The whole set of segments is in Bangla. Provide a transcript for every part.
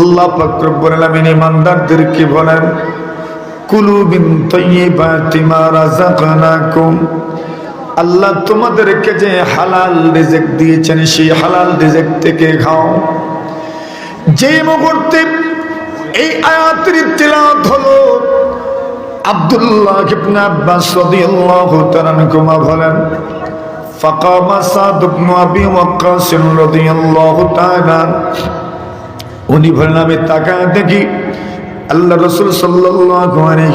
আল্লাহ পাকরব্বুল আলামিন ইমানদারদেরকে বলেন, কুলু মিন তাইয়িবাতি মা রাযাকনাকুম। আল্লাহ তোমাদেরকে যে হালাল রিজিক দিয়েছেন, সেই হালাল রিজিক থেকে খাও। যে মুহূর্তে এই আয়াতের তিলাওয়াত হলো, আব্দুল্লাহ ইবনে আব্বাস রাদিয়াল্লাহু তাআলা আনহুমা বলেন, ফাকামা সাদ ইবনে আবি ওয়াক্কাস রাদিয়াল্লাহু তাআলা উনি বলেন, আমি তাকায় দেখি আল্লাহ রসুল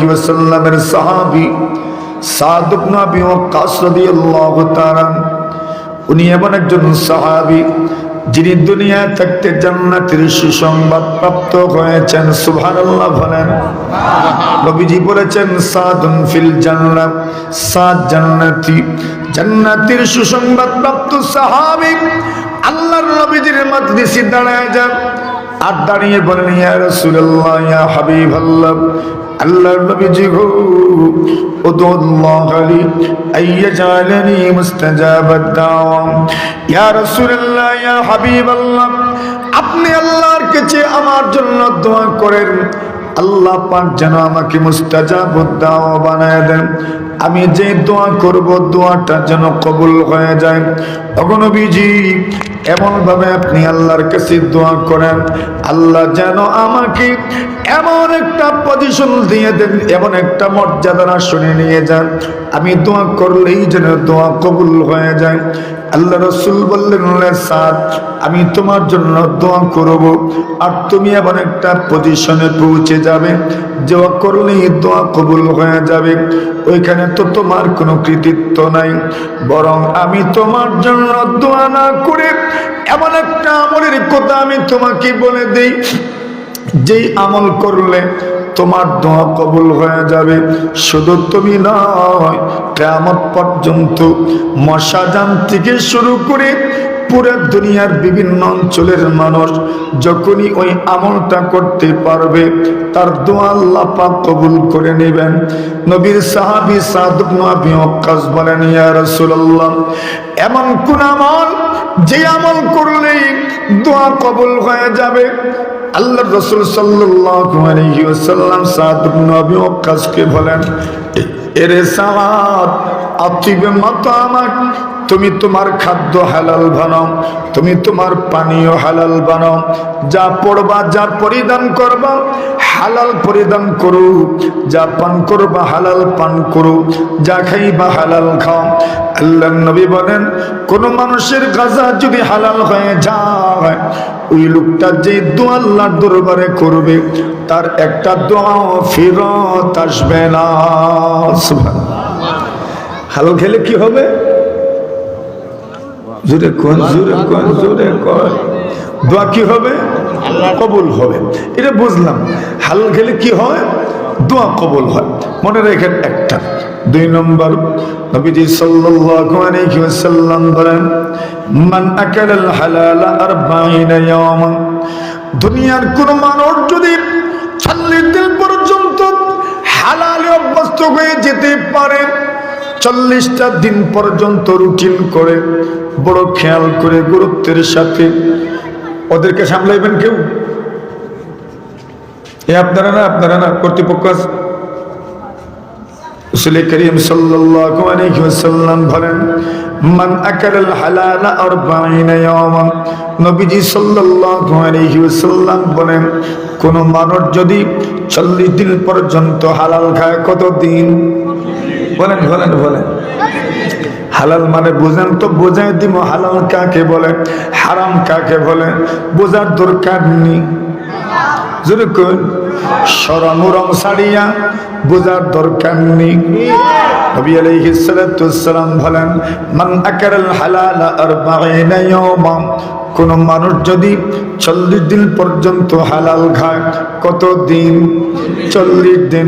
ওয়াসাল্লামের সাহাবী রাদিয়াল্লাহু তাআলা উনি একজন সাহাবী যিনি জান্নাতের সুসংবাদ প্রাপ্ত হয়েছেন। সুবহানাল্লাহ বলেন বলেছেন জান্নাতের সুসংবাদ প্রাপ্ত সাহাবী। নবীজির মজলিসে দাঁড়ায় যান আর দাঁড়িয়ে বলেন ইয়া রাসূলুল্লাহ, ইয়া হাবিবাল্লাহ, আল্লাহর নবীজি গো উদুল্লাহ আলী আইয়াজালানি মুস্তাজাবাদ দাওয়া। ইয়া রাসূলুল্লাহ, ইয়া হাবিবাল্লাহ, আপনি আল্লাহর কাছে আমার জন্য দোয়া করেন। আল্লাহ পাক যেন আমাকে মুস্তাজাবুদ দাওয়া বানায় দেন। আমি যে দোয়া করব, দোয়াটা যেন কবুল হয়ে যায়। অগণবীজি এমন ভাবে আপনি আল্লাহর কাছে দোয়া করেন। আল্লাহ যেন আমাকে এমন একটা পজিশন দিয়ে দেন, এমন একটা মর্যাদার আসনে নিয়ে যান। আমি দোয়া করলেই যেন দোয়া কবুল হয়ে যায়। আল্লাহ রসুল বললেন সাদ, আমি তোমার জন্য দোয়া করব। আর তুমি এমন একটা পজিশনে পৌঁছে যাবে। দোয়া করলেই দোয়া কবুল হয়ে যাবে। ওইখানে তো তোমার কোনো কৃতিত্ব নাই। বরং আমি তোমার জন্য দোয়া না করে এমন একটা আমলের কথা আমি তোমাকে বলে দিই। যেই আমল করলে তোমার দোয়া কবুল হয়ে যাবে। শুধু তুমি নয় কেমন পর্যন্ত মশাজান থেকে শুরু করে পুরো দুনিয়ার বিভিন্ন অঞ্চলের মানুষ যখনই ওই আমলটা করতে পারবে, তার দোয়া আল্লাহ কবুল করে নেবেন। নবীর সাহাবী সাদ ইবনে আবি ওয়াক্কাস বলেন, ইয়া রাসূলুল্লাহ, এমন কোন আমল যে আমল করলেই দোয়া কবুল হয়ে যাবে। আল্লাহ রসুল সাল্লাম সাত নবী ওয়াক্কাসকে বলেন এরে সাদ আমার, তুমি তোমার খাদ্য হালাল বানাও, তুমি তোমার পানীয় হালাল বানাও। যা পড়বা, যা পরিধান করবা, হালাল পরিধান করো। যা পান করবা, হালাল পান করো। যা খাইবা, হালাল খাও। আল্লাহ নবী বলেন, কোন মানুষের গাজা যদি হালাল হয়ে যায়, ওই লোকটা যে দোয়া আল্লাহর দরবারে করবে, তার একটা দোয়া ফিরত আসবে না। হালাল খেলে কি হবে? জোরে কোন জোরে কোন জোরে কোন। দোয়া কি হবে? কবুল হবে। এটা বুঝলাম। হালাল খেলে কি হয়? দোয়া কবুল হয়। মনে রেখেন একটা। দুই নম্বর, নবীজি সাল্লাল্লাহু আলাইহি ওয়াসাল্লাম বলেন, মান আকালাল হালাল 40 ইয়াওমান। দুনিয়ার কোন মানুষ যদি 40 দিন পর্যন্ত হালালে অভ্যস্ত হয়ে যেতে পারে চল্লিশটা দিন পর্যন্ত রুটিন করে, বড় খেয়াল করে গুরুত্বের সাথে ওদেরকে সামলাইবেন কেউ? এ আপনারা না আপনারা না, কর্তৃপক্ষ আছে? বলেন, মান হালাল 40 ইয়াওমান নবীজি বলেন, কোন মানুষ যদি 40 দিন পর্যন্ত হালাল খায় কত দিন বলেন বলেন বলেন। হালাল মানে বুঝেন তো বোঝাই দিব, হালাল কাকে বলে, হারাম কাকে বলে, বোঝার দরকার নেই। যদি সরম সারিয়া, বোঝার দরকার নেই। নবী হালাল 40 ইয়াওমা কোন মানুষ যদি চল্লিশ দিন পর্যন্ত হালাল খায় কত দিন চল্লিশ দিন।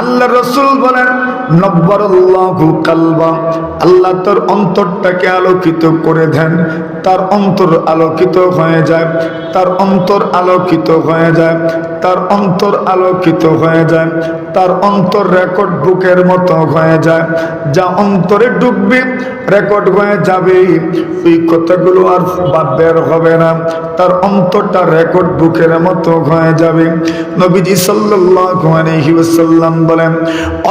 আল্লাহ রসুল বলেন নব্বর কালবা আল্লাহ তোর অন্তরটাকে আলোকিত করে দেন। তার অন্তর আলোকিত হয়ে যায়, তার অন্তর আলোকিত হয়ে যায়, তার অন্তর আলোকিত হয়ে যায়, তার অন্তর রেকর্ড বুকের মতো হয়ে যায়। যা অন্তরে ডুববে রেকর্ড হয়ে যাবে ওই কথাগুলো আর বের হবে না। তার অন্তরটা রেকর্ড বুকের মতো হয়ে যাবে। নবীজি ওয়াসাল্লাম বলেন,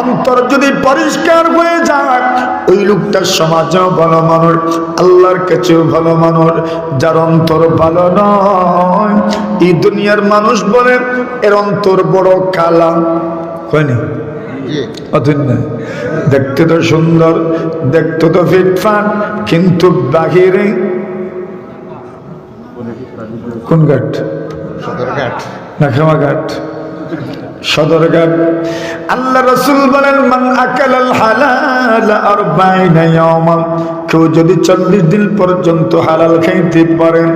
অন্তর যদি পরিষ্কার হয়ে যায় ওই লোকটা সমাজেও ভালো মানুষ আল্লাহর কাছেও ভালো মানুষ যার অন্তর ভালো নয়। এই দুনিয়ার মানুষ বলে এর অন্তর বড় কালা। হয়নি দেখতে তো সুন্দর দেখতে তো ফিটফাট কিন্তু বাহিরে কোন ঘাট? সদরঘাট। না খেমাঘাট সদরঘাট। আল্লাহ রসুল বলেন মান আকাল হালাল আর বাইনা ইয়াওমা কেউ যদি চল্লিশ দিন পর্যন্ত হালাল খাইতে পারেন,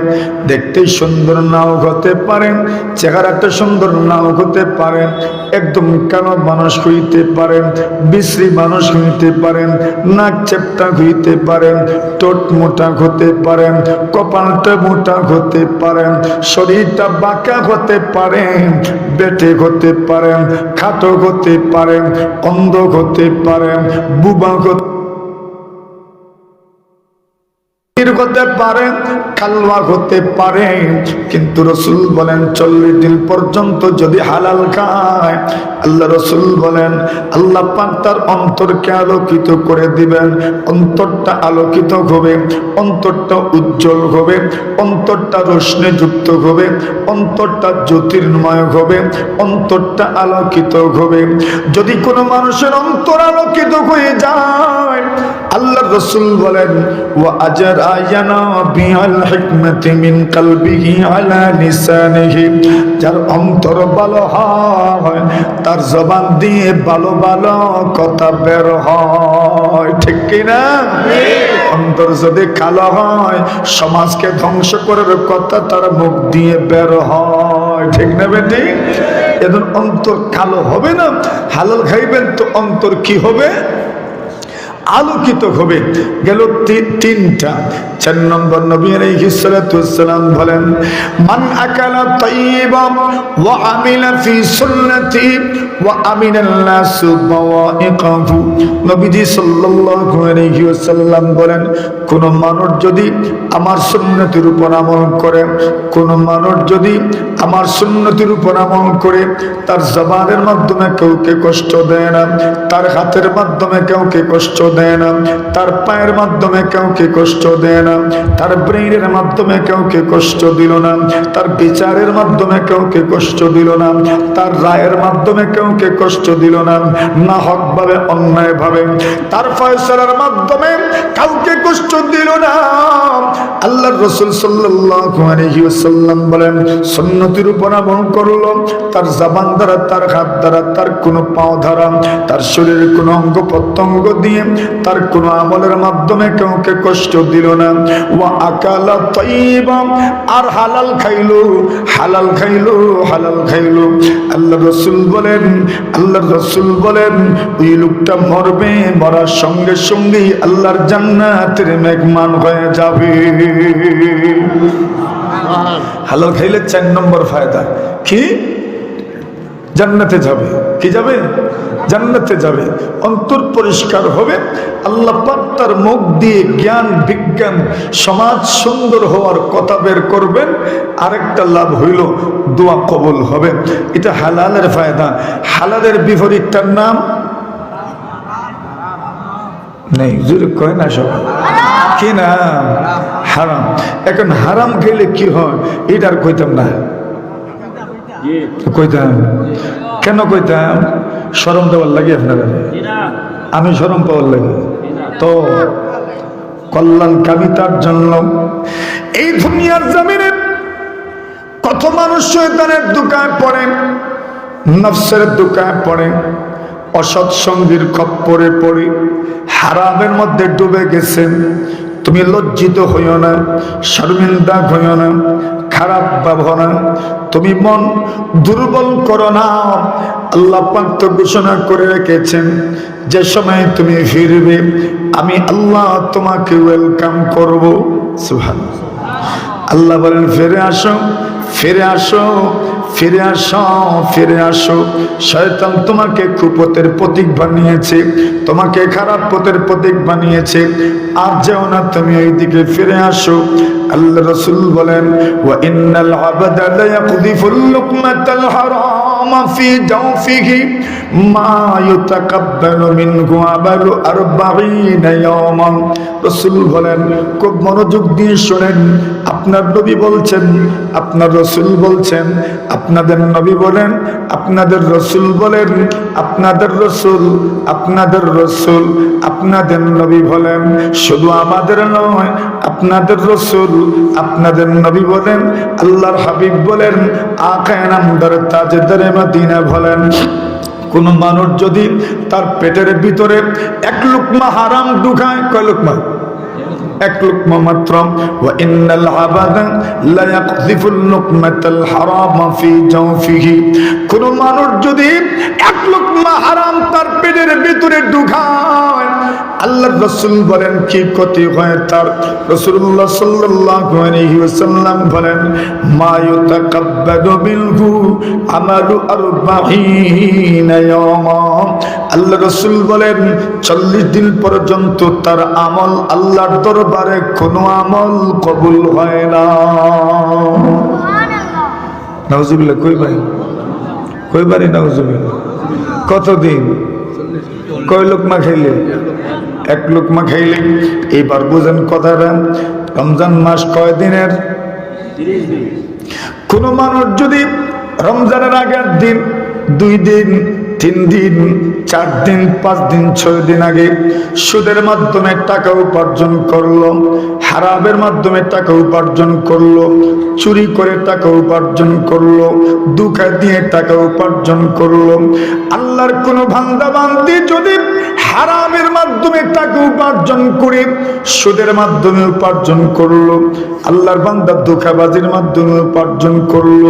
দেখতে সুন্দর নাও হতে পারেন, চেহারাটা সুন্দর নাও হতে পারেন, একদম কালো মানুষ হইতে পারেন, বিশ্রী মানুষ হইতে পারেন, নাক চেপটা হইতে পারেন টোট মোটা হতে পারেন, কপালটা মোটা হতে পারেন, শরীরটা বাঁকা হতে পারেন, বেটে হতে পারেন, খাটো হতে পারেন, অন্ধ হতে পারেন, বুবা হতে হতে পারেন কালওয়া হতে পারে। কিন্তু রসুল বলেন, চল্লিশ দিন পর্যন্ত যদি হালাল খায়, আল্লাহ রসুল বলেন, আল্লাহ পাক তার অন্তরকে আলোকিত করে দিবেন, অন্তরটা আলোকিত হবে, অন্তরটা উজ্জ্বল হবে, অন্তরটা হবে, অন্তরটা জ্যোতির্ময় হবে, অন্তরটা আলোকিত হবে। যদি কোনো মানুষের অন্তর আলোকিত হয়ে যায়, আল্লাহ রসুল বলেন ও আজার যার অন্তর ভালো হয়, তার জবান দিয়ে ভালো ভালো কথা বের হয়। ঠিক কি না? অন্তর যদি কালো হয়, সমাজকে ধ্বংস করার কথা তার মুখ দিয়ে বের হয়। ঠিক না বেটি? এখন অন্তর কালো হবে না, হালাল খাইবেন তো অন্তর কি হবে? আলোকিত হবে। গেল তিনটা। চার নম্বর নবী আলাইহিস সালাম বলেন, মান আকালা তাইয়িবাম ওয়া আমিলা ফি সুন্নতি ওয়া বলেন, কোন মানুষ যদি আমার সুন্নতির উপর আমল করে, কোন মানুষ যদি আমার সুন্নতির উপর আমল করে, তার জবানের মাধ্যমে কাউকে কষ্ট দেয় না, তার হাতের মাধ্যমে কাউকে কষ্ট দেয় না। তার পায়ের মাধ্যমে কাউকে কষ্ট দেয় না। তার ব্রেইনের মাধ্যমে কাউকে কষ্ট দিল না। তার বিচারের মাধ্যমে কাউকে কষ্ট দিল না। তার রায়ের মাধ্যমে কাউকে কষ্ট দিল না। না হক ভাবে অন্যায় ভাবে তার ফয়সলার মাধ্যমে কাউকে কষ্ট দিল না। আল্লাহ রসুল ওয়াসাল্লাম বলেন, সুন্নতির উপর আমল করল। তার জবান দ্বারা, তার হাত দ্বারা, তার কোনো পাও দ্বারা, তার শরীরের কোনো অঙ্গ প্রত্যঙ্গ দিয়ে তার কোনো আমলের মাধ্যমে কাউকে কষ্ট দিল না। ওয়া আকালা আর হালাল খাইলো হালাল খাইলো হালাল খাইলো। আল্লাহ রসুল বলেন আল্লাহ রসুল বলেন, ওই লোকটা মরবে, মরার সঙ্গে সঙ্গেই আল্লাহর জান্নাতের মেঘমান হয়ে যাবে। হালাল খাইলে চার নম্বর ফায়দা। কি? জান্নাতে যাবে। কি যাবে? জান্নাতে যাবে, অন্তর পরিষ্কার হবে। আল্লাহ তার মুখ দিয়ে জ্ঞান, বিজ্ঞান, সমাজ সুন্দর হওয়ার কথা বের করবেন। আরেকটা লাভ হইল, দোয়া কবল হবে। এটা হালালের ফায়দা। হালালের বিপরীতটার নাম? নেই জোরে কয় না সব? কি না হারাম। এখন হারাম খেলে কি হয়? এটার কইতাম না। কইতাম। কেন কইতাম? সরম দেওয়ার লাগে আপনারা? আমি সরম পাওয়ার লাগে। তো কল্যাণ কামিতার জন্য এই দুনিয়ার জমিনে কত মানুষ শয়তানের দোকান পড়ে নফসের দোকান পড়ে অসৎ সঙ্গীর খপ্পরে পড়ে হারামের মধ্যে ডুবে গেছেন তুমি লজ্জিত হইও না শর্মিন্দা হইও না খারাপ ভাবনা তুমি মন দুর্বল করো না আল্লাহ পাক ঘোষণা করে রেখেছেন, যে সময় তুমি ফিরবে, আমি আল্লাহ তোমাকে ওয়েলকাম করব। সুহান আল্লাহ বলেন, ফিরে আসো ফিরে আসো ফিরে আসো ফিরে আসো। শয়তান তোমাকে কুপথের প্রতীক বানিয়েছে, তোমাকে খারাপ পথের প্রতীক বানিয়েছে। আর যেও না তুমি ওই দিকে ফিরে আসো। আল্লাহ রসুল বলেন, ওয়া ইন্নাল আবাদা লা ইয়াকদিফুল লুকমাতাল হারাম। রসুল বলেন, খুব মনোযোগ দিয়ে শোনেন। আপনার নবী বলছেন, আপনার রসুল বলছেন, আপনাদের নবী বলেন, আপনাদের রসুল বলেন, আপনাদের রসুল আপনাদের রসুল, আপনাদের নবী বলেন। শুধু আমাদের নয়, আপনাদের রসুল, আপনাদের নবী বলেন, আল্লাহর হাবিব বলেন, আকায় নামদার তাজদারে মদিনা বলেন কোন মানুষ যদি তার পেটের ভিতরে এক লুকমা হারাম ঢুকায় কয় লুকমা? এক লুকমা মাত্র ওয়া ইন্নাল আবাদা লা ইয়াকযিফুল লুকমাতাল হারাম ফি জাওফিহি কোন মানুষ যদি এক লুকমা হারাম তার পেটের ভিতরে ঢুকায়, আল্লাহর রাসূল বলেন, কি ক্ষতি হয় তার? আলাইহি ওয়াসাল্লাম বলেন, মা ইউতাকাব্বাদু মিনহু আমালু আরবাঈনা ইয়াওমা আল্লাহ রসুল বলেন 40 দিন পর্যন্ত তার আমল আল্লাহর দরবারে কোনো আমল কবুল হয় না। নাউজুবিল্লাহ কই ভাই? কই বাড়ি নাউজুবিল্লাহ? কতদিন? কয় লোকমা খাইলে? এক লোকমা খাইলে। এইবার বুঝেন কথাটা রমজান মাস কয় দিনের? কোন মানুষ যদি রমজানের আগের দিন দুই দিন তিন দিন, চার দিন, পাঁচ দিন, ছয় দিন আগে সুদের মাধ্যমে টাকা উপার্জন করল হারাবের মাধ্যমে টাকা উপার্জন করল, চুরি করে টাকা উপার্জন করল, দুঃখা দিয়ে টাকা উপার্জন করল। আল্লাহর কোনো ভান্দা বান্দি যদি হারামের মাধ্যমে টাকা উপার্জন করে, সুদের মাধ্যমে উপার্জন করল, আল্লাহর বান্দা ধোকাবাজির মাধ্যমে উপার্জন করল,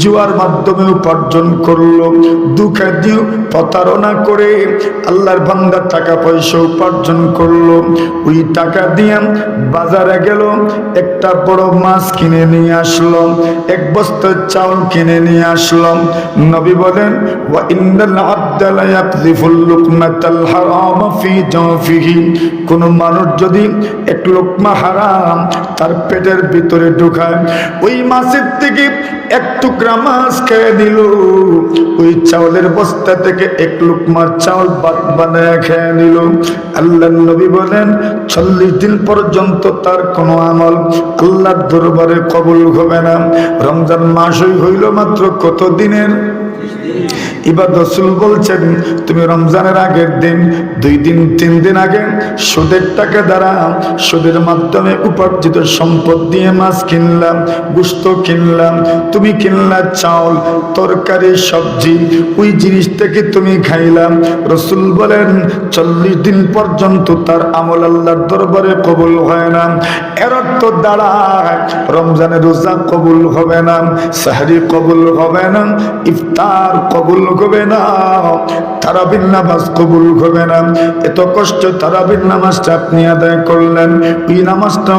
জুয়ার মাধ্যমে উপার্জন করল, দুঃখা দিয়ে প্রতারণা করে আল্লাহর বান্দা টাকা পয়সা উপার্জন করল। ওই টাকা দিয়ে বাজারে গেল, একটা বড় মাছ কিনে নিয়ে আসলো, এক বস্তা চাউল কিনে নিয়ে আসলো। নবী বলেন, ওয়া ইন্নাল আবদা লা ইয়াকযিফুল লুকমাতাল হারাম। কোন মানুষ যদি এক লোকমা হারাম, তার পেটের ভিতরে ঢুকায়, ওই মাছের থেকে এক টুকরা মাছ খেয়ে দিল ওই চাউলের বস্তা থেকে এক লোকমার চাউল বানায় খেয়ে নিল। আল্লাহ নবী বলেন, চল্লিশ দিন পর্যন্ত তার কোনো আমল আল্লাহর দরবারে কবুল হবে না। রমজান মাসই হইল মাত্র কত দিনের? এবার রসুল বলছেন, তুমি রমজানের আগের দিন, দুই দিন, তিন দিন আগে সুদের টাকা দ্বারা সুদের মাধ্যমে উপার্জিত সম্পদ দিয়ে মাছ কিনলাম গুস্ত কিনলাম। তুমি কিনলা চাউল, তরকারি, সবজি, ওই জিনিস থেকে তুমি খাইলাম। রসুল বলেন, চল্লিশ দিন পর্যন্ত তার আমল আল্লাহর দরবারে কবুল হয় না। এর অর্থ দাঁড়ায়, রমজানের রোজা কবুল হবে না, সাহারি কবুল হবে না, ইফতার কবুল হবে না। তারাবিন নামাজ কবুল হবে না। এত কষ্ট তারাবিন নামাজটা আপনি আদায় করলেন। ওই নামাজটা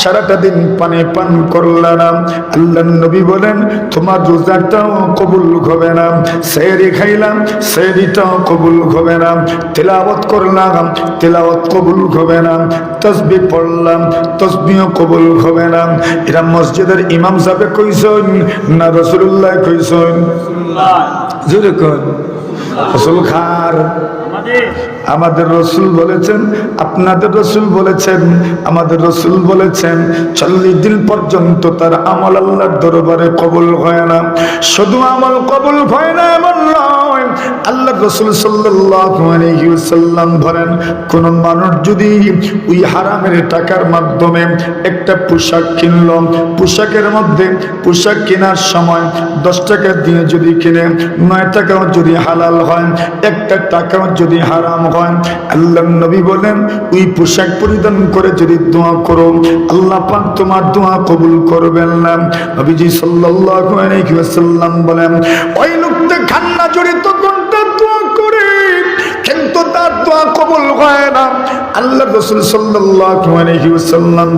সারাটা দিন পানে পান করলাম আল্লাহ নবী বলেন তোমার রোজাটাও কবুল হবে না। সেরি খাইলাম সেরিটাও কবুল হবে না। তেলাওয়াত করলাম তেলাওয়াত কবুল হবে না। তসবি পড়লাম তসবিও কবুল হবে না। এরা মসজিদের ইমাম সাহেব কইসন না রসুল্লাহ কইসন জোরে কন। রসুল খার। আমাদের রসুল বলেছেন, আপনাদের রসুল বলেছেন, আমাদের রসুল বলেছেন, চল্লিশ দিন পর্যন্ত তার আমল আল্লাহর দরবারে কবুল হয় না। শুধু আমল কবুল হয় না, এমন নয়। আল্লাহ রসুল সাল্লাম বলেন, কোন মানুষ যদি ওই হারামের টাকার মাধ্যমে একটা পোশাক কিনল, পোশাকের মধ্যে পোশাক কেনার সময় দশ টাকা দিয়ে যদি কিনে, নয় টাকাও যদি হালাল হয়, একটা টাকাও যদি হারাম হয় আল্লাহ নবী বলেন, ওই পোশাক পরিধান করে যদি দোয়া করো, আল্লাহ পাক তোমার দোয়া কবুল করবেন না। নবীজি সাল্লাল্লাহু বলেন, ওই লোকটা খান্না জড়িত কোনটা দোয়া করে? কিন্তু তার দোয়া কবুল হয় না। আল্লাহ রসুল আলাইহি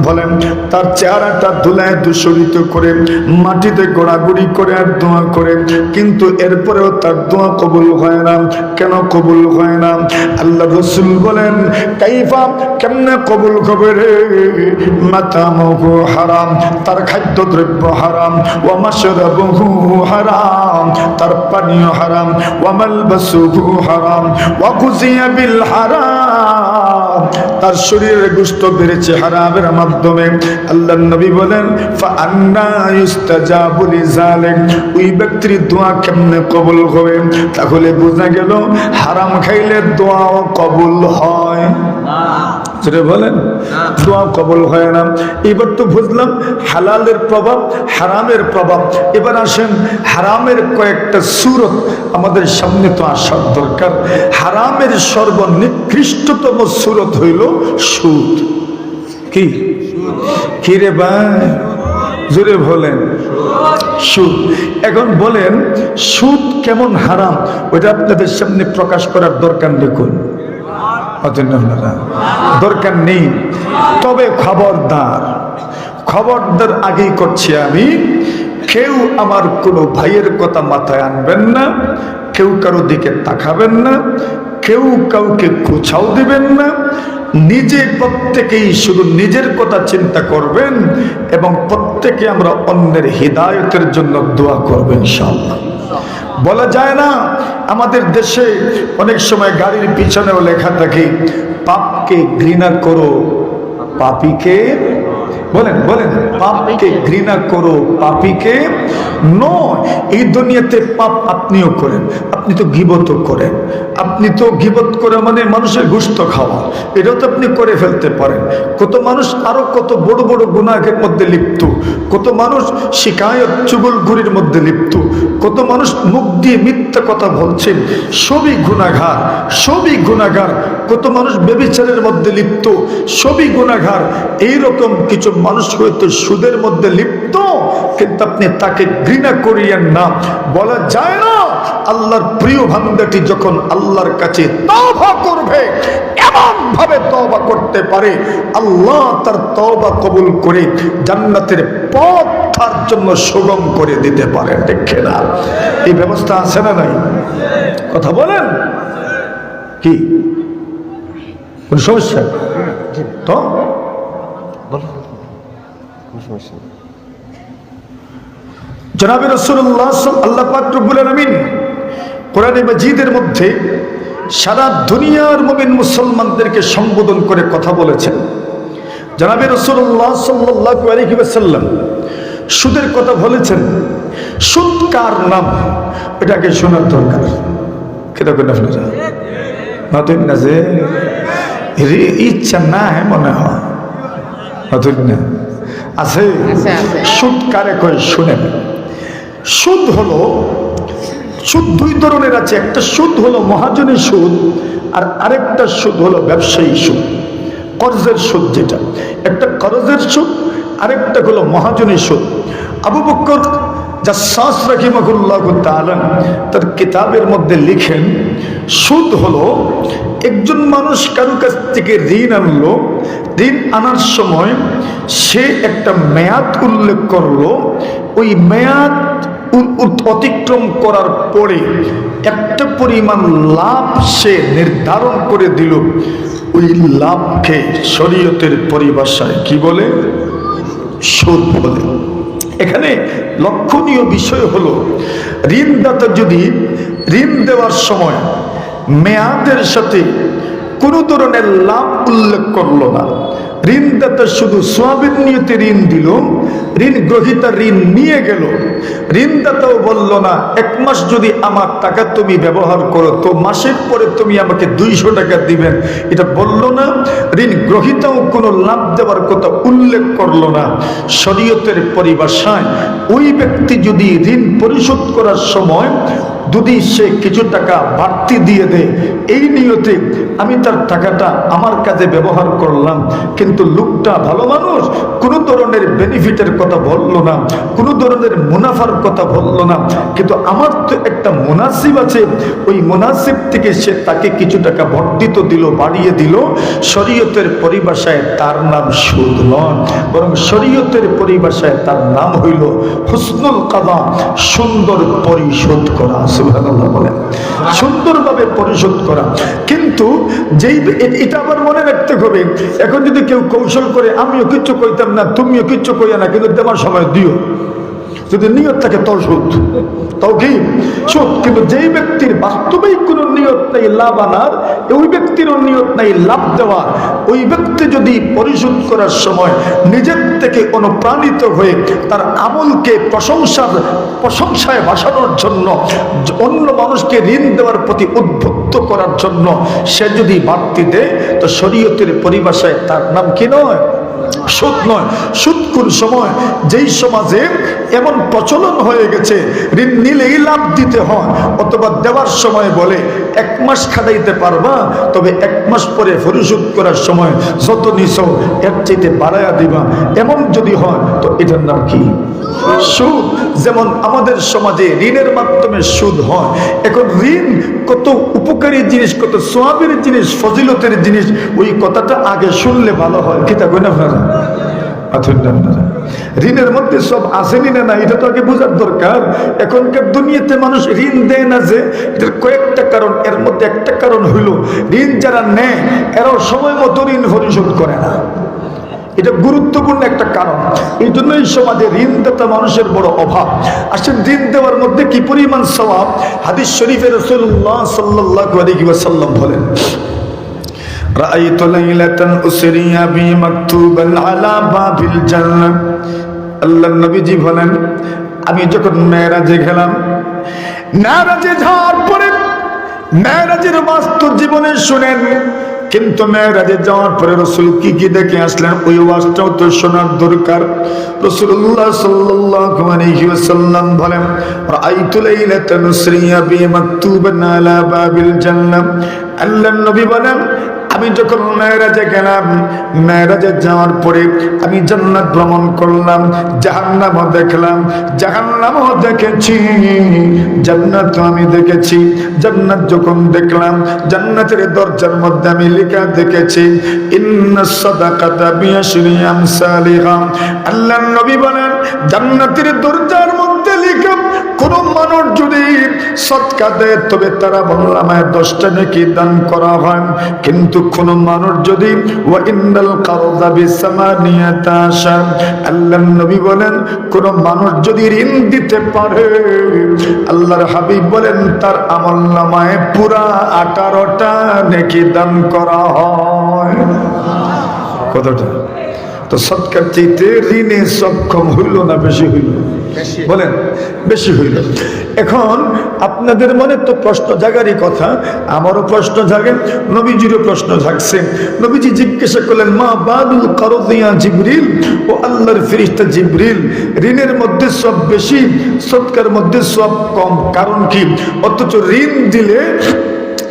বলেন, তার চেহারাটা ধুলায় দূষরিত করে, মাটিতে গোড়াগুড়ি করে আর দোয়া করে, কিন্তু এরপরেও তার দোয়া কবুল হয় না। কেন কবুল হয় না? আল্লাহ রসুল বলেন, কাইফা, কেমনে কবুল হবে রে? মাতামহু হারাম, তার খাদ্য দ্রব্য হারাম, ওয়া মাশরাবুহু হারাম, তার পানীয় হারাম, ওয়া মালবাসুহু হারাম, ওয়া গুজিয়া বিল হারাম তার শরীরের গুস্ত বেড়েছে হারামের মাধ্যমে। আল্লাহ নবী বলেন ওই ব্যক্তির দোয়া কেমনে কবুল হবে? তাহলে বোঝা গেল, হারাম খাইলে দোয়াও কবুল হয়। যেটা বলেন। দোয়া কবল হয় না। এবার তো বুঝলাম হালালের প্রভাব হারামের প্রভাব। এবার আসেন হারামের কয়েকটা সুরত আমাদের সামনে তো আসার দরকার। হারামের সর্বনিকৃষ্টতম সুরত হইল সুদ। কি? কি রে ভাই? জোরে বলেন। সুদ। এখন বলেন সুদ কেমন হারাম? ওইটা আপনাদের সামনে প্রকাশ করার দরকার দেখুন। দরকার নেই। তবে খবরদার। খবরদার আগেই করছি আমি। কেউ আমার কোনো ভাইয়ের কথা মাথায় আনবেন না। কেউ কারও দিকে তাকাবেন না। কেউ কাউকে কোছাও দিবেন না। নিজে প্রত্যেকেই শুধু নিজের কথা চিন্তা করবেন এবং প্রত্যেকে আমরা অন্যের হৃদায়তের জন্য দোয়া করবেন, ইনশাআল্লাহ। বলা যায় না, আমাদের দেশে অনেক সময় গাড়ির পিছনেও লেখা থাকে, পাপকে ঘৃণা করো, পাপিকে বলেন বলেন। পাপকে ঘৃণা করো পাপিকে নয় এই দুনিয়াতে পাপ আপনিও করেন আপনি তো গিবত করেন। আপনি তো গিবত করে মানে মানুষের গুস্ত খাওয়া এটাও তো আপনি করে ফেলতে পারেন। কত মানুষ আরও কত বড় বড় গুণাহের মধ্যে লিপ্ত কত মানুষ শিকায়ত চুগলগুড়ির মধ্যে লিপ্ত কত মানুষ মুখ দিয়ে মিথ্যা কথা বলছেন সবই গুণাঘার সবই গুণাগার কত মানুষ বেবিচারের মধ্যে লিপ্ত সবই গুণাঘার এইরকম কিছু মানুষ হয়তো সুদের মধ্যে লিপ্ত, কিন্তু আপনি তাকে ঘৃণা করিয়েন না। বলা যায় না, আল্লাহর প্রিয় ভান্ডাটি যখন আল্লাহর কাছে তওবা করবে এমন ভাবে তওবা করতে পারে, আল্লাহ তার তওবা কবুল করে জান্নাতের পথ তার জন্য সুগম করে দিতে পারে দেখে না এই ব্যবস্থা আছে না নাই? কথা বলেন। কি? কোন সমস্যা? তো? জনাবি রসুল্লাহ আল্লাহ আলমিন কোরআনে মাজিদের মধ্যে সারা দুনিয়ার মুমিন মুসলমানদেরকে সম্বোধন করে কথা বলেছেন। জনাবি রসুল্লাহ সুদের কথা বলেছেন, সুদ কার নাম? এটাকে শোনার দরকার। খেতে করেন আপনারা নতুন না যে? ইচ্ছা না মনে হয়। না। আছে? সুদ কারে কয়? শুনেন। সুদ হলো সুদ দুই ধরনের আছে। একটা সুদ হলো মহাজনী সুদ আর আরেকটা সুদ হলো ব্যবসায়ী সুদ। কর্জের সুদ যেটা। একটা কর্জের সুদ আরেকটা হলো মহাজনী সুদ। আবু বক্কর যা সাস রাখিমাকুল্লাহ তার কিতাবের মধ্যে লিখেন সুদ হলো একজন মানুষ কারও কাছ থেকে ঋণ আনলো, ঋণ আনার সময় সে একটা মেয়াদ উল্লেখ করল। ওই মেয়াদ অতিক্রম করার পরে একটা পরিমাণ লাভ সে নির্ধারণ করে দিল। ওই লাভকে শরীয়তের পরিভাষায় কি বলে? সুদ বলে। এখানে লক্ষণীয় বিষয় হলো, ঋণদাতা যদি ঋণ দেওয়ার সময় মেয়াদের সাথে কোনো ধরনের লাভ উল্লেখ করল না। ঋণদাতা শুধু সোয়াবিন নিয়তে ঋণ দিল, ঋণ গ্রহিতা ঋণ নিয়ে গেল। ঋণদাতাও বলল, না, এক মাস যদি আমার টাকা তুমি ব্যবহার করো, তো মাসের পরে তুমি আমাকে দুইশো টাকা দিবেন। এটা বলল না, ঋণ গ্রহিতাও কোনো লাভ দেওয়ার কথা উল্লেখ করল না। শরীয়তের পরিভাষায়, ওই ব্যক্তি যদি ঋণ পরিশোধ করার সময় যদি সে কিছু টাকা বাড়তি দিয়ে দেয় এই নিয়তে আমি তার টাকাটা আমার কাজে ব্যবহার করলাম, কিন্তু লোকটা ভালো মানুষ, কোনো ধরনের বেনিফিটের কথা বলল না, কোনো ধরনের মুনাফার কথা বলল না। কিন্তু আমার তো একটা মুনাসিব আছে, ওই মুনাসিব থেকে সে তাকে কিছু টাকা বর্ধিত দিল, বাড়িয়ে দিল। শরীয়তের পরিভাষায় তার নাম সুদ নয় বরং শরীয়তের পরিভাষায় তার নাম হইল হুসনুল কাদা, সুন্দর পরিশোধ করা বলেন। সুন্দরভাবে পরিশোধ করা। কিন্তু যেই এটা আবার মনে রাখতে হবে। এখন যদি কেউ কৌশল করে, আমিও কিচ্ছু কইতাম না, তুমিও কিচ্ছু কইয়া না, কিন্তু তোমার সময় দিও। যদি নিয়ত থাকে তো সুদ। তাও কি সুদ। কিন্তু যেই ব্যক্তির বাস্তবেই কোনো নিয়ত নেই লাভ আনার, ওই ব্যক্তিরও নিয়ত নেই লাভ দেওয়ার। ওই ব্যক্তি যদি পরিশোধ করার সময় নিজের থেকে অনুপ্রাণিত হয়ে তার আমলকে প্রশংসার, প্রশংসায় বাসানোর জন্য, অন্য মানুষকে ঋণ দেওয়ার প্রতি উদ্বুদ্ধ করার জন্য সে যদি বাড়তি দেয়, তো শরীয়তের পরিভাষায় তার নাম কি নয়? সুদ নয় সুদ কোন সময় যেই সমাজে এমন প্রচলন হয়ে গেছে, ঋণ নিলেই লাভ দিতে হয়, অথবা দেওয়ার সময় বলে এক মাস খাটাইতে পারবা, তবে এক মাস পরে পরিশোধ করার সময় যত নিছ, এর চাইতে বাড়াইয়া দিবা। এমন যদি হয়, তো এটার নাম কি? সুদ। যেমন আমাদের সমাজে ঋণের মাধ্যমে সুদ হয়, এখন ঋণ কত উপকারী জিনিস, কত সোয়াবের জিনিস, ফজিলতের জিনিস, ওই কথাটা আগে শুনলে ভালো হয়। কি তা আপনারা না আপনারা? ঋণের মধ্যে সব আসেনি না না এটা তো আগে বোঝার দরকার। এখনকার দুনিয়াতে মানুষ ঋণ দেয় না যে, এটার কয়েকটা কারণ, এর মধ্যে একটা কারণ হইল, ঋণ যারা নেয়, এরাও সময় মতো ঋণ পরিশোধ করে না। এটা গুরুত্বপূর্ণ একটা কারণ। এই জন্য এই সমাজে ঋণদাতা মানুষের বড় অভাব। আসলে ঋণ দেওয়ার মধ্যে কি পরিমাণ স্বভাব? হাদিস শরীফের রসুল্লাহ সাল্লাহ ওয়াসাল্লাম বলেন رأيت ليلة أسري بي مكتوبا على باب الجنة আল্লাহ নবীজি বলেন আমি যখন মেয়েরাজে গেলাম মেয়েরাজে যাওয়ার পরে মেয়েরাজের বাস্তব জীবনে শুনেন কিন্তু মেয়েরাজে যাওয়ার পরে রসুল কি কি দেখে আসলেন ওই ওয়াজটাও তো শোনার দরকার রসুল্লাহ সাল্লাল্লাহু আলাইহি ওয়াসাল্লাম বলেন রাআইতু লাইলাতান উসরিয়া বি মাকতুবান আলা বাবিল জান্নাহ আল্লাহ নবী বলেন আমি যখন মেয়েরাজে গেলাম, মেয়েরাজে যাওয়ার পরে আমি জান্নাত ভ্রমণ করলাম, জাহান্নামও দেখলাম, জাহান্নামও দেখেছি। জান্নাত আমি দেখেছি, জান্নাত যখন দেখলাম, জান্নাতের দরজার মধ্যে আমি লেখা দেখেছি আমসালিহা নবী বলেন, জান্নাতের দরজার মধ্যে কোন মানুষ যদি সৎকা দেয়, তবে তারা বললাম দশটা নাকি দান করা হয়। কিন্তু কোন মানুষ যদি আল্লাহর হাবিব বলেন, তার পুরা আঠারোটা দান করা হয়। কতটা? তো সৎকার ঋণে সক্ষম হইল না বেশি হইল? বলেন, বেশি হইল। এখন আপনাদের মনে তো প্রশ্ন জাগারই কথা, আমারও প্রশ্ন জাগে, নবীজিরও প্রশ্ন জাগছে। নবীজি জিজ্ঞাসা করলেন, মা বাদুল করদিয়া জিবরিল ও আল্লাহর ফিরিস্তা জিবরিল, ঋণের মধ্যে সব বেশি, সৎকার মধ্যে সব কম, কারণ কি? অথচ ঋণ দিলে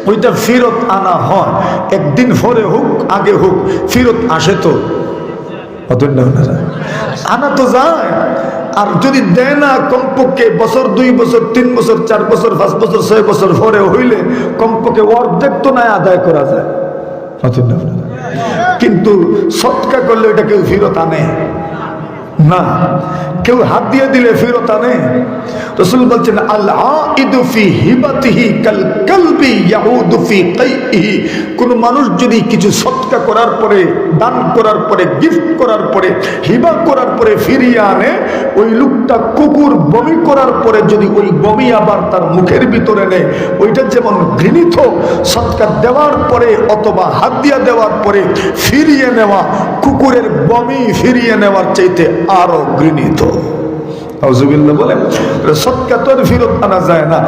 ওইটা ফেরত আনা হয়। একদিন পরে হোক, আগে হোক, ফেরত আসে তো। ওনারা। আনা তো যায় আর যদি দেয় না কমপক্ষে বছর, দুই বছর, তিন বছর, চার বছর, পাঁচ বছর, ছয় বছর পরে হইলে কমপক্ষে অর্ধেক তো নাই আদায় করা যায় ওনারা। কিন্তু সৎকা করলে ওইটা কেউ ফিরত আনে না, কেউ হাত দিয়ে দিলে ফেরত আনে। রসুল বলছেন কোন মানুষ যদি কিছু সৎকা করার পরে, দান করার পরে, গিফট করার পরে, হিবা করার পরে ফিরিয়ে আনে, ওই লোকটা কুকুর বমি করার পরে যদি ওই বমি আবার তার মুখের ভিতরে নেয়, ওইটা যেমন ঘৃণিত সৎকার দেওয়ার পরে অথবা হাত দিয়া দেওয়ার পরে ফিরিয়ে নেওয়া কুকুরের বমি ফিরিয়ে নেওয়ার চাইতে আরও ঘৃণিত। বলেন সৎকা তো আনা যায় না,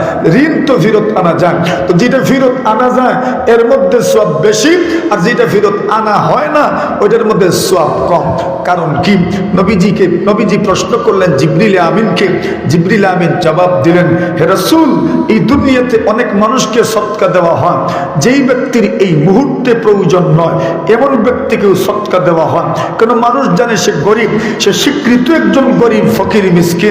ঋণ তো আনা যায় তো যেটা ফেরত আনা যায়, এর মধ্যে সব বেশি, আর যেটা ফেরত আনা হয় না, ওইটার মধ্যে সব কম। কারণ কি? নবীজিকে, নবীজি প্রশ্ন করলেন জিবরিল আমিনকে। জিবরিল আমিন জবাব দিলেন, হে রসুল, এই দুনিয়াতে অনেক মানুষকে সৎকা দেওয়া হয়। যেই ব্যক্তির এই মুহূর্তে প্রয়োজন নয়, এমন ব্যক্তিকেও সৎকা দেওয়া হয়। কেন মানুষ জানে সে গরিব, সে স্বীকৃত একজন গরিব ফকির, মিসকিন।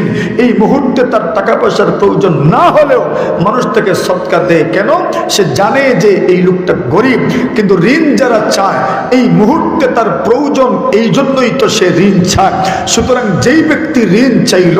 এই মুহূর্তে তার টাকা পয়সার প্রয়োজন না হলেও মানুষ তাকে সৎকা দেয়। কেন? সে জানে যে এই লোকটা গরিব, কিন্তু ঋণ যারা চায়, এই মুহূর্তে তার প্রয়োজন এই জন্যই তো সে ঋণ চায়। সুতরাং যেই ব্যক্তি ঋণ চাইল,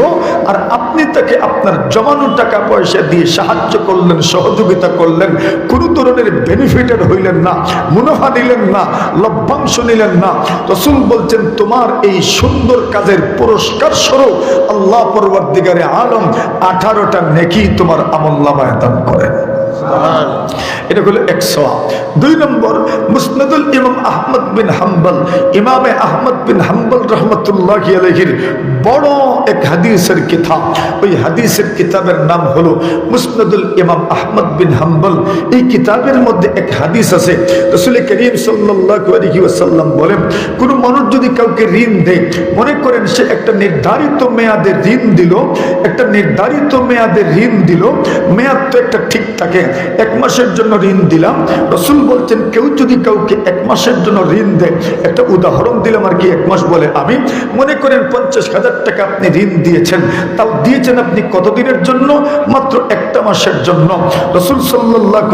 আর আপনি তাকে আপনার জমানো টাকা পয়সা দিয়ে সাহায্য করলেন, সহযোগিতা করলেন, কোনো ধরনের বেনিফিটেড হইলেন না, মুনাফা নিলেন না, লভ্যাংশ নিলেন না। রসুল বলছেন, তোমার এই সুন্দর কাজের পুরস্কার স্বরূপ আল্লাহ পরবর্তীকারে আলম আঠারোটা নেকি তোমার আমল্লামায় দান করেন এটা হলো দুই নম্বর, মুসনাদুল ইমাম আহমদ বিন হাম্বল। ইমামে আহমদ বিন হাম্বল রহমতুল্লাহ আলহির বড় এক হাদিসের কিতাব। ওই হাদিসের কিতাবের নাম হলো মুসনাদুল ইমাম আহমদ বিন হাম্বল। এই কিতাবের মধ্যে এক হাদিস আছে। রসুল করিম বলেন, কোন মানুষ যদি কাউকে ঋণ দেয়, মনে করেন সে একটা নির্ধারিত মেয়াদে ঋণ দিল, একটা নির্ধারিত মেয়াদে ঋণ দিল, মেয়াদ তো একটা ঠিক থাকে এক মাসের জন্য ঋণ দিলাম। রসুল বলছেন, কেউ যদি কাউকে এক মাসের জন্য ঋণ দেয়, একটা উদাহরণ দিলাম আর কি, এক মাস বলে আমি। মনে করেন পঞ্চাশ হাজার টাকা আপনি ঋণ দিয়েছেন, তাও দিয়েছেন আপনি কতদিনের জন্য? মাত্র একটা মাসের জন্য। রসুল সাল্লাহ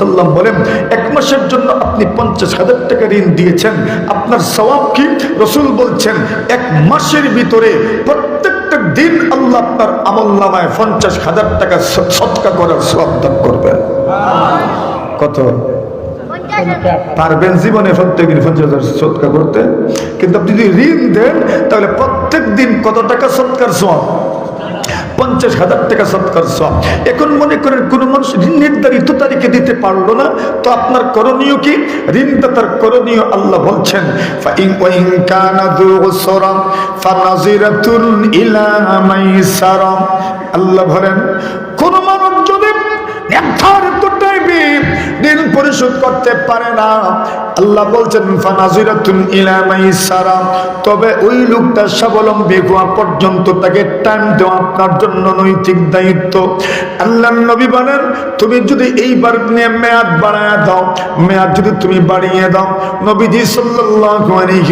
সাল্লাম বলেন, এক মাসের জন্য আপনি পঞ্চাশ হাজার টাকা ঋণ দিয়েছেন, আপনার সবাব কি? রসুল বলছেন, এক মাসের ভিতরে প্রত্যেকটা দিন আল্লাহ আপনার আমল নামায় পঞ্চাশ হাজার টাকা সৎকা করার সব দান করবেন। কত? পারবেন জীবনে প্রত্যেক দিন পঞ্চাশ হাজার সৎকা করতে। কিন্তু আপনি যদি ঋণ দেন, তাহলে প্রত্যেক দিন কত টাকা সৎকার সব? পঞ্চাশ হাজার টাকা সৎকার সব। এখন মনে করেন কোনো মানুষ ঋণ নির্ধারিত তারিখে দিতে পারল না। তো আপনার করণীয় কি? ঋণটা তার করণীয় আল্লাহ বলছেন আল্লাহ বলেন, কোন মানুষ যদি নির্ধারিত টাইমে ঋণ পরিশোধ করতে পারে না। আল্লাহ বলছেন, ফানাজিরাতুন ইলা মাইসারা। তবে ওই লোকটা স্বাবলম্বী হওয়া পর্যন্ত তাকে টাইম দেওয়া আপনার জন্য নৈতিক দায়িত্ব। আল্লাহ নবী বলেন, তুমি যদি এইবার নিয়ে মেয়াদ বাড়ায় দাও, মেয়াদ যদি তুমি বাড়িয়ে দাও। নবীজি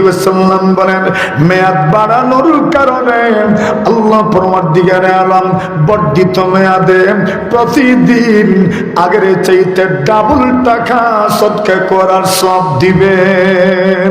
ওয়াসাল্লাম বলেন, মেয়াদ বাড়ানোর কারণে আল্লাহ পরমার্দিগারে আলাম বর্ধিত মেয়াদে প্রতিদিন আগের চাইতে ডাবল টাকা সৎকা করার সব দিবেন।